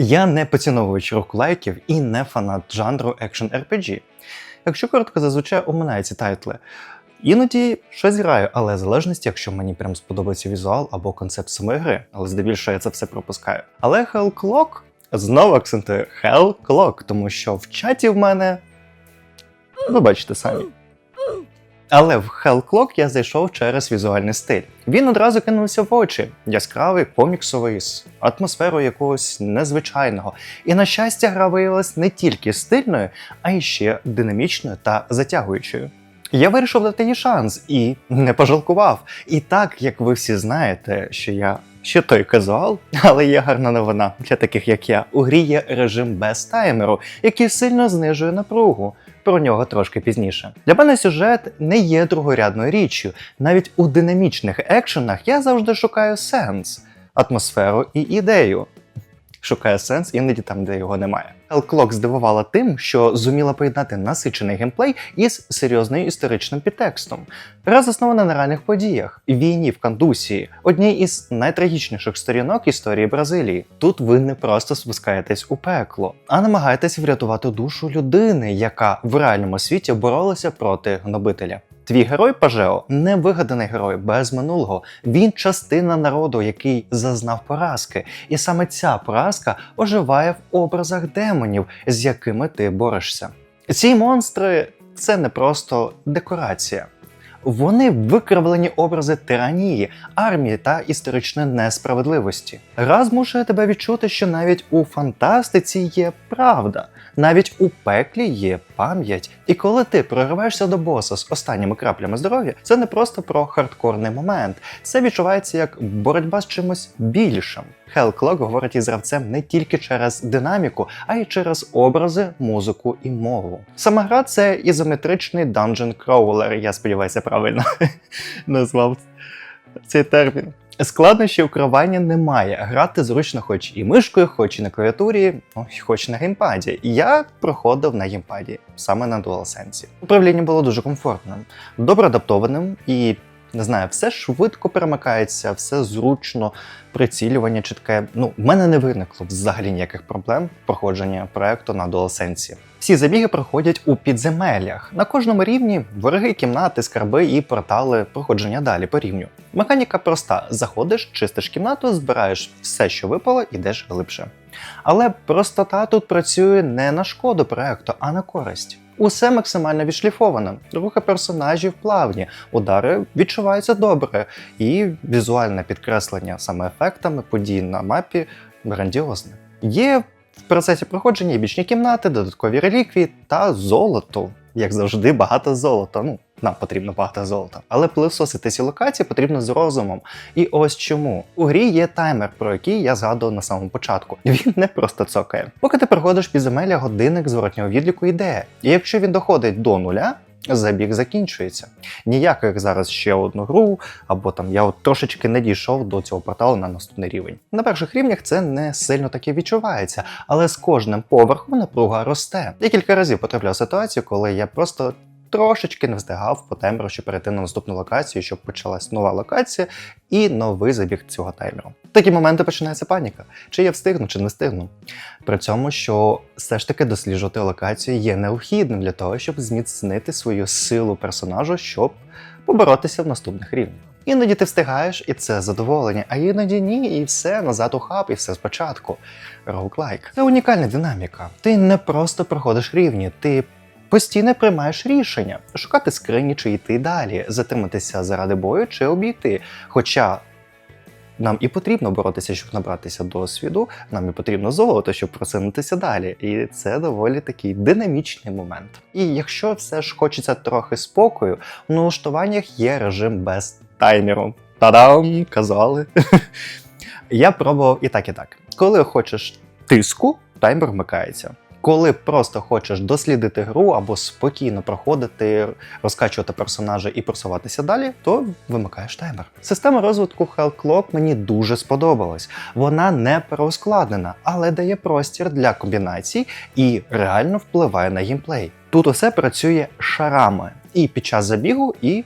Я не поціновувач роглайків і не фанат жанру Action RPG. Якщо коротко, зазвичай оминаю ці тайтли. Іноді щось граю, але в залежності, якщо мені прям сподобається візуал або концепт самої гри, але здебільшого я це все пропускаю. Але Hell Clock знову акцентую Hell Clock, тому що в чаті в мене. Ви бачите самі. Але в Hellclock я зайшов через візуальний стиль. Він одразу кинувся в очі, яскравий, коміксовий, з атмосферою якогось незвичайного. І на щастя, гра виявилась не тільки стильною, а й ще динамічною та затягуючою. Я вирішив дати їй шанс і не пожалкував. І так, як ви всі знаєте, що я ще той казуал, але є гарна новина для таких як я. У грі є режим без таймеру, який сильно знижує напругу. Про нього трошки пізніше. Для мене сюжет не є другорядною річчю. Навіть у динамічних екшенах я завжди шукаю сенс, атмосферу і ідею. Шукає сенс іноді там, де його немає. Hellclock здивувала тим, що зуміла поєднати насичений геймплей із серйозним історичним підтекстом. Гра заснована на реальних подіях війні в Кандусії, одній із найтрагічніших сторінок історії Бразилії. Тут ви не просто спускаєтесь у пекло, а намагаєтесь врятувати душу людини, яка в реальному світі боролася проти гнобителя. Твій герой Пажео не вигаданий герой без минулого. Він частина народу, який зазнав поразки, і саме ця поразка оживає в образах демонів, з якими ти борешся. Ці монстри це не просто декорація. Вони викривлені образи тиранії, армії та історичної несправедливості. Гра змушує тебе відчути, що навіть у фантастиці є правда, навіть у пеклі є пам'ять. І коли ти прориваєшся до боса з останніми краплями здоров'я, це не просто про хардкорний момент. Це відчувається як боротьба з чимось більшим. Hell Clock говорить із гравцем не тільки через динаміку, а й через образи, музику і мову. Сама гра це ізометричний dungeon crawler, я сподіваюся, правильно назвав цей термін. Складнощів керування немає. Грати зручно хоч і мишкою, хоч і на клавіатурі, ой, хоч на геймпаді. Я проходив на геймпаді, саме на DualSense. Управління було дуже комфортним, добре адаптованим і. Не знаю, все швидко перемикається, все зручно, прицілювання чітке. Ну, в мене не виникло взагалі ніяких проблем проходження проекту на DualSense. Всі забіги проходять у підземеллях. На кожному рівні вороги, кімнати, скарби і портали проходження далі по рівню. Механіка проста: заходиш, чистиш кімнату, збираєш все, що випало, ідеш глибше. Але простота тут працює не на шкоду проекту, а на користь. Усе максимально відшліфовано. Рухи персонажів плавні, удари відчуваються добре, і візуальне підкреслення саме ефектами подій на мапі грандіозне. Є в процесі проходження і бічні кімнати, додаткові реліквії та золото. Як завжди, багато золота. Ну, нам потрібно багато золота. Але пилисосити ці локації потрібно з розумом. І ось чому. У грі є таймер, про який я згадував на самому початку. Він не просто цокає. Поки ти проходиш підземелля, годинник зворотнього відліку йде. І якщо він доходить до нуля, забіг закінчується. Ніяк як зараз ще одну гру, або там я от трошечки не дійшов до цього порталу на наступний рівень. На перших рівнях це не сильно таки відчувається, але з кожним поверхом напруга росте. Я кілька разів потрапляв ситуацію, коли я просто. Трошечки не встигав по таймеру, щоб перейти на наступну локацію, щоб почалась нова локація і новий забіг цього таймеру. Такі моменти починається паніка. Чи я встигну, чи не встигну. При цьому, що все ж таки досліджувати локацію є необхідним для того, щоб зміцнити свою силу персонажу, щоб поборотися в наступних рівнях. Іноді ти встигаєш, і це задоволення, а іноді ні, і все назад у хаб, і все спочатку. Роуклайк. Це унікальна динаміка. Ти не просто проходиш рівні, ти постійно приймаєш рішення шукати скрині чи йти далі, затриматися заради бою чи обійти. Хоча нам і потрібно боротися, щоб набратися досвіду, нам і потрібно золото, щоб просунутися далі. І це доволі такий динамічний момент. І якщо все ж хочеться трохи спокою, в налаштуваннях є режим без таймеру. Та-дам! Казали. Я пробував і так, і так. Коли хочеш тиску, таймер вмикається. Коли просто хочеш дослідити гру або спокійно проходити, розкачувати персонажа і просуватися далі, то вимикаєш таймер. Система розвитку Hell Clock мені дуже сподобалась. Вона не переускладнена, але дає простір для комбінацій і реально впливає на геймплей. Тут усе працює шарами і під час забігу, і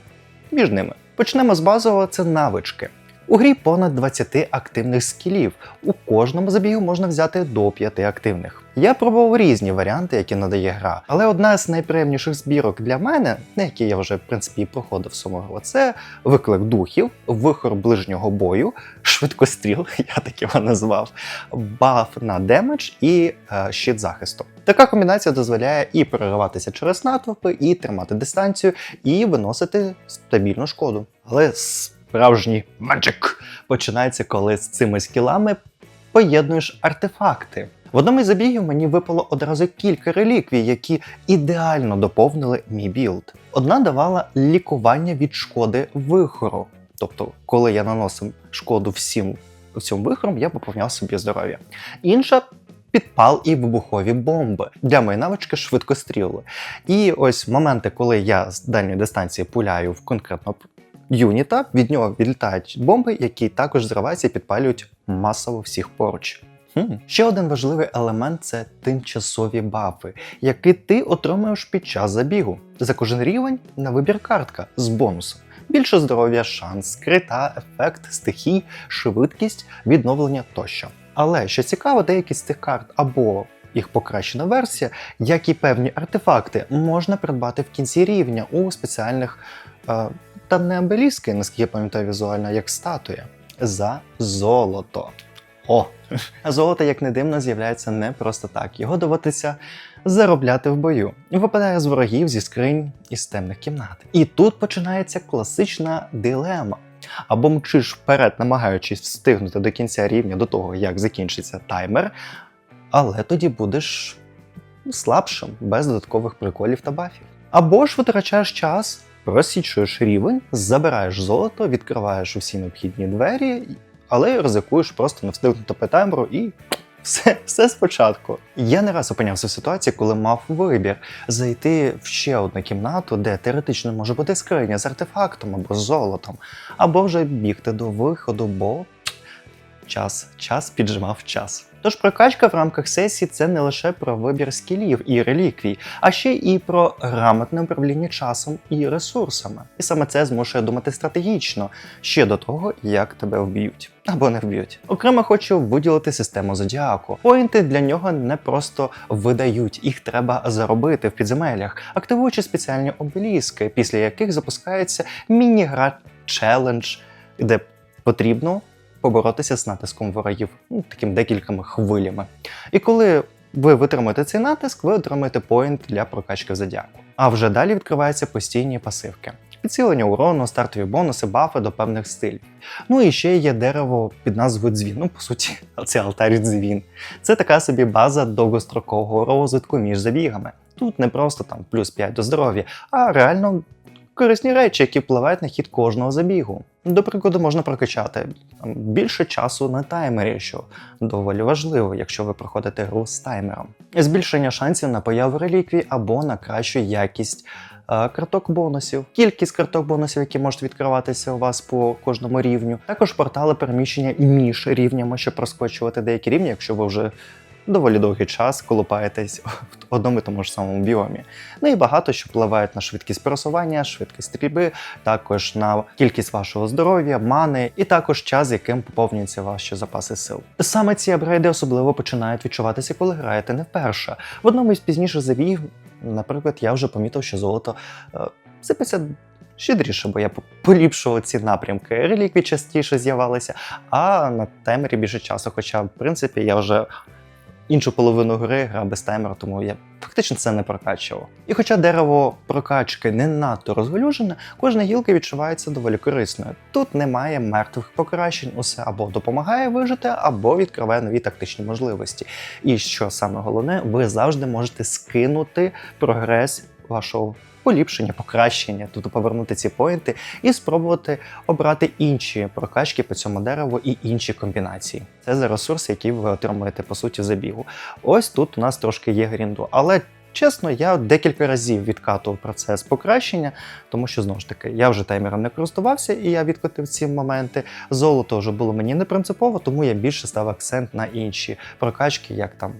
між ними. Почнемо з базового це навички. У грі понад 20 активних скілів. У кожному забігу можна взяти до 5 активних. Я пробував різні варіанти, які надає гра, але одна з найприємніших збірок для мене, на які я вже в принципі проходив самого, це виклик духів, вихор ближнього бою, швидкостріл, я так його назвав, баф на демедж і е, щит захисту. Така комбінація дозволяє і перериватися через натовпи, і тримати дистанцію, і виносити стабільну шкоду. Але справжній маджик починається, коли з цими скілами поєднуєш артефакти. В одному із забігів мені випало одразу кілька реліквій, які ідеально доповнили мій білд. Одна давала лікування від шкоди вихору. Тобто, коли я наносив шкоду всім цим вихором, я поповняв собі здоров'я. Інша підпал і вибухові бомби для моєї навички швидкостріли. І ось моменти, коли я з дальньої дистанції пуляю в конкретно юніта, від нього відлітають бомби, які також зриваються і підпалюють масово всіх поруч. Хм. Ще один важливий елемент це тимчасові бафи, які ти отримуєш під час забігу. За кожен рівень на вибір картка з бонусом. Більше здоров'я, шанс, крита, ефект, стихій, швидкість, відновлення тощо. Але що цікаво, деякі з цих карт або їх покращена версія, як і певні артефакти, можна придбати в кінці рівня у спеціальних е, та не обеліски, наскільки я пам'ятаю візуально, як статуя за золото. О, золото, як не дивно, з'являється не просто так. Його доводиться заробляти в бою. Випадає з ворогів зі скринь із темних кімнат. І тут починається класична дилема. Або мчиш вперед, намагаючись встигнути до кінця рівня до того, як закінчиться таймер, але тоді будеш слабшим, без додаткових приколів та бафів. Або ж витрачаєш час, розсічуєш рівень, забираєш золото, відкриваєш усі необхідні двері, але ризикуєш просто не встигнути по і все, все спочатку. Я не раз опинявся в ситуації, коли мав вибір зайти в ще одну кімнату, де теоретично може бути скриня з артефактом або з золотом, або вже бігти до виходу, бо час, час піджимав час. Тож прокачка в рамках сесії це не лише про вибір скілів і реліквій, а ще і про грамотне управління часом і ресурсами. І саме це змушує думати стратегічно ще до того, як тебе вб'ють або не вб'ють. Окремо хочу виділити систему зодіаку. Поінти для нього не просто видають, їх треба заробити в підземеллях, активуючи спеціальні обеліски, після яких запускається міні-гра челендж, де потрібно поборотися з натиском ворогів, ну, таким декількома хвилями. І коли ви витримаєте цей натиск, ви отримаєте поінт для прокачки в зодіаку. А вже далі відкриваються постійні пасивки. Підсилення урону, стартові бонуси, бафи до певних стилів. Ну і ще є дерево під назвою дзвін. Ну, по суті, це алтарь дзвін. Це така собі база довгострокового розвитку між забігами. Тут не просто там плюс 5 до здоров'я, а реально корисні речі, які впливають на хід кожного забігу. До прикладу, можна прокачати більше часу на таймері, що доволі важливо, якщо ви проходите гру з таймером. Збільшення шансів на появу реліквій або на кращу якість е, карток бонусів, кількість карток бонусів, які можуть відкриватися у вас по кожному рівню. Також портали переміщення між рівнями, щоб розкочувати деякі рівні, якщо ви вже доволі довгий час колупаєтесь в одному і тому ж самому біомі. Ну і багато що впливають на швидкість пересування, швидкість стрільби, також на кількість вашого здоров'я, мани, і також час, яким поповнюються ваші запаси сил. Саме ці апгрейди особливо починають відчуватися, коли граєте не вперше. В одному із пізніших забігів, наприклад, я вже помітив, що золото е, сипеться. Щедріше, бо я поліпшував ці напрямки. Реліквії частіше з'явалися, а на таймері більше часу. Хоча, в принципі, я вже іншу половину гри гра без таймера, тому я фактично це не прокачував. І хоча дерево прокачки не надто розголюжене, кожна гілка відчувається доволі корисною. Тут немає мертвих покращень, усе або допомагає вижити, або відкриває нові тактичні можливості. І що саме головне, ви завжди можете скинути прогрес вашого. Поліпшення, покращення, тобто повернути ці поінти і спробувати обрати інші прокачки по цьому дереву і інші комбінації. Це за ресурси, які ви отримуєте по суті забігу. Ось тут у нас трошки є грінду, але Чесно, я декілька разів відкатував процес покращення, тому що знову ж таки я вже таймером не користувався і я відкотив ці моменти. Золото вже було мені не принципово, тому я більше став акцент на інші прокачки, як там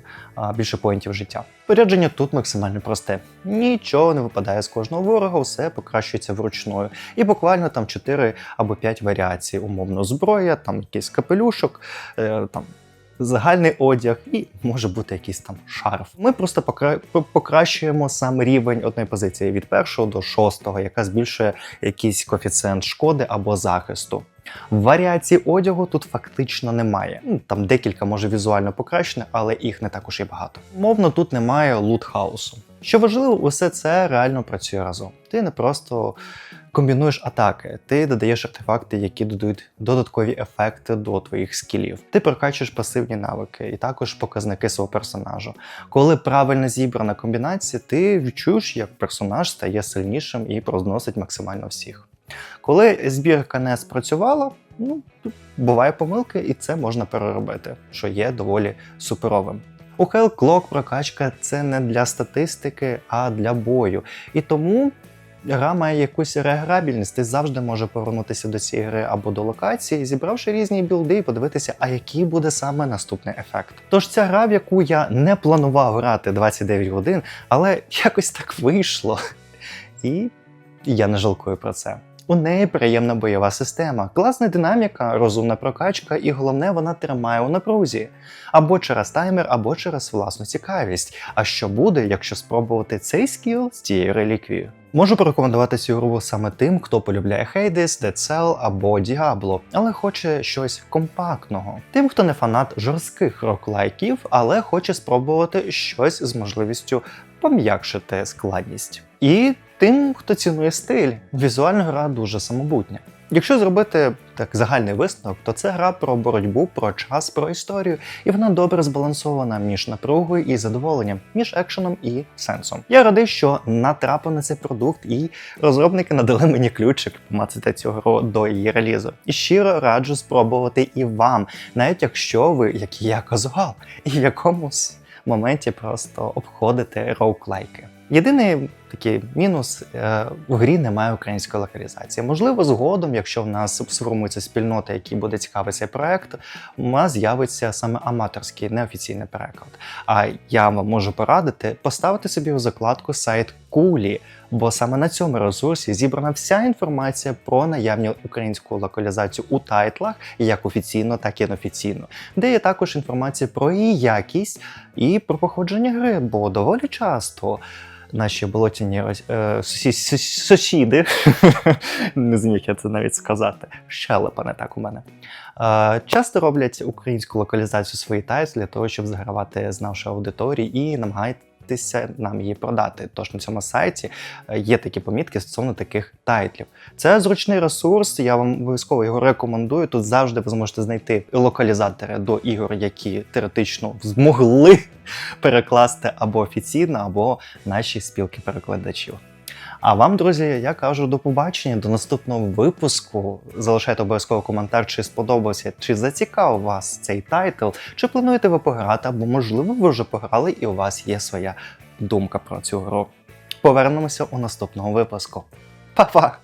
більше поінтів життя. Порядження тут максимально просте. Нічого не випадає з кожного ворога, все покращується вручною. І буквально там 4 або 5 варіацій, умовно, зброя, там якийсь капелюшок, е, там загальний одяг і може бути якийсь там шарф. Ми просто покра... по- покращуємо сам рівень одної позиції від першого до шостого, яка збільшує якийсь коефіцієнт шкоди або захисту. Варіацій одягу тут фактично немає. Ну, Там декілька може візуально покращених, але їх не також і багато. Мовно, тут немає лут-хаусу. Що важливо, усе це реально працює разом. Ти не просто комбінуєш атаки, ти додаєш артефакти, які додають додаткові ефекти до твоїх скілів. Ти прокачуєш пасивні навики і також показники свого персонажу. Коли правильно зібрана комбінація, ти відчуєш, як персонаж стає сильнішим і розносить максимально всіх. Коли збірка не спрацювала, ну буває помилки, і це можна переробити, що є доволі суперовим. У Hell Clock прокачка це не для статистики, а для бою. І тому гра має якусь реграбільність. Ти завжди може повернутися до цієї гри або до локації, зібравши різні білди і подивитися, а який буде саме наступний ефект. Тож ця гра, в яку я не планував грати 29 годин, але якось так вийшло. І я не жалкую про це. У неї приємна бойова система, класна динаміка, розумна прокачка, і головне, вона тримає у напрузі або через таймер, або через власну цікавість. А що буде, якщо спробувати цей скіл з цією реліквією? Можу порекомендувати цю гру саме тим, хто полюбляє Hades, Dead Cell або Diablo, але хоче щось компактного. Тим, хто не фанат жорстких роклайків, але хоче спробувати щось з можливістю пом'якшити складність. І тим, хто цінує стиль, візуальна гра дуже самобутня. Якщо зробити так загальний висновок, то це гра про боротьбу, про час, про історію, і вона добре збалансована між напругою і задоволенням, між екшеном і сенсом. Я радий, що натрапив на цей продукт, і розробники надали мені ключик помацати цю гру до її релізу. І щиро раджу спробувати і вам, навіть якщо ви, як я, казуал, і в якомусь моменті просто обходите роуклайки. Єдиний такий мінус е, в грі немає української локалізації. Можливо, згодом, якщо в нас сформується спільнота, якій буде цікавий проект, у нас з'явиться саме аматорський неофіційний переклад. А я вам можу порадити поставити собі у закладку сайт Кулі, бо саме на цьому ресурсі зібрана вся інформація про наявну українську локалізацію у тайтлах, як офіційно, так і неофіційно, де є також інформація про її якість і про походження гри, бо доволі часто наші болотяні е, сусі- сусіди, не зміг я це навіть сказати, щелепа не так у мене. Е, часто роблять українську локалізацію своїх тайс для того, щоб загравати з нашої аудиторії і намагатися нам її продати. Тож на цьому сайті е, є такі помітки стосовно таких тайтлів. Це зручний ресурс, я вам обов'язково його рекомендую. Тут завжди ви зможете знайти локалізатори до ігор, які теоретично змогли перекласти або офіційно, або наші спілки перекладачів. А вам, друзі, я кажу до побачення, до наступного випуску. Залишайте обов'язково коментар, чи сподобався, чи зацікавив вас цей тайтл, чи плануєте ви пограти, або можливо ви вже пограли і у вас є своя думка про цю гру. Повернемося у наступного випуску. Па-па!